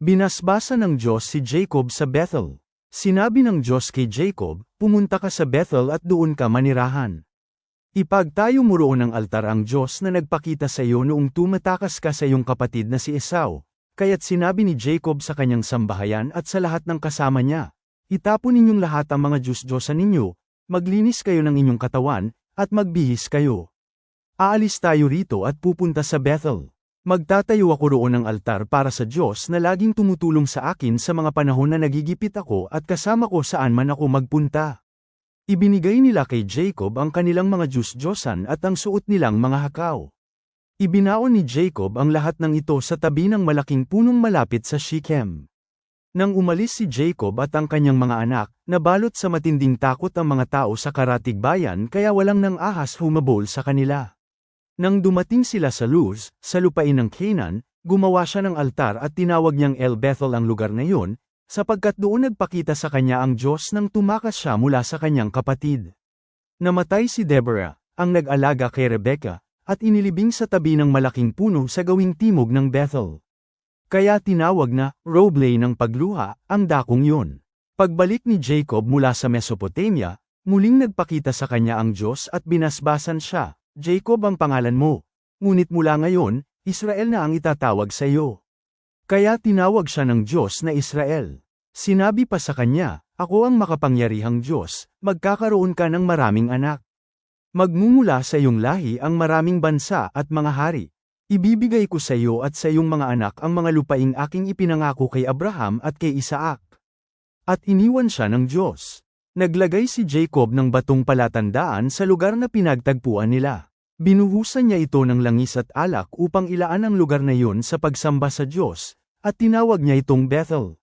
Binasbasa ng Diyos si Jacob sa Bethel. Sinabi ng Diyos kay Jacob, pumunta ka sa Bethel at doon ka manirahan. Ipagtayo mo roon ng altar ang Diyos na nagpakita sa iyo noong tumatakas ka sa iyong kapatid na si Esau. Kaya't sinabi ni Jacob sa kanyang sambahayan at sa lahat ng kasama niya, Itapon ninyong lahat ang mga Diyos-Diyosan ninyo, maglinis kayo ng inyong katawan, at magbihis kayo. Aalis tayo rito at pupunta sa Bethel. Magtatayo ako roon ng altar para sa Diyos na laging tumutulong sa akin sa mga panahon na nagigipit ako at kasama ko saan man ako magpunta. Ibinigay nila kay Jacob ang kanilang mga Diyos-Diyosan at ang suot nilang mga hakaw. Ibinaon ni Jacob ang lahat ng ito sa tabi ng malaking punong malapit sa Shechem. Nang umalis si Jacob at ang kanyang mga anak, nabalot sa matinding takot ang mga tao sa karatig bayan kaya walang nang ahas humabol sa kanila. Nang dumating sila sa Luz, sa lupain ng Canaan, gumawa siya ng altar at tinawag niyang El Bethel ang lugar na iyon, sapagkat doon nagpakita sa kanya ang Diyos nang tumakas siya mula sa kanyang kapatid. Namatay si Deborah, ang nag-alaga kay Rebecca, at inilibing sa tabi ng malaking puno sa gawing timog ng Bethel. Kaya tinawag na, Roble ng pagluha, ang dakong yun. Pagbalik ni Jacob mula sa Mesopotamia, muling nagpakita sa kanya ang Diyos at binasbasan siya, Jacob ang pangalan mo. Ngunit mula ngayon, Israel na ang itatawag sa iyo. Kaya tinawag siya ng Diyos na Israel. Sinabi pa sa kanya, Ako ang makapangyarihang Diyos, magkakaroon ka ng maraming anak. Magmumula sa iyong lahi ang maraming bansa at mga hari. Ibibigay ko sa iyo at sa iyong mga anak ang mga lupaing aking ipinangako kay Abraham at kay Isaac. At iniwan siya ng Diyos. Naglagay si Jacob ng batong palatandaan sa lugar na pinagtagpuan nila. Binuhusan niya ito ng langis at alak upang ilaan ang lugar na iyon sa pagsamba sa Diyos, at tinawag niya itong Bethel.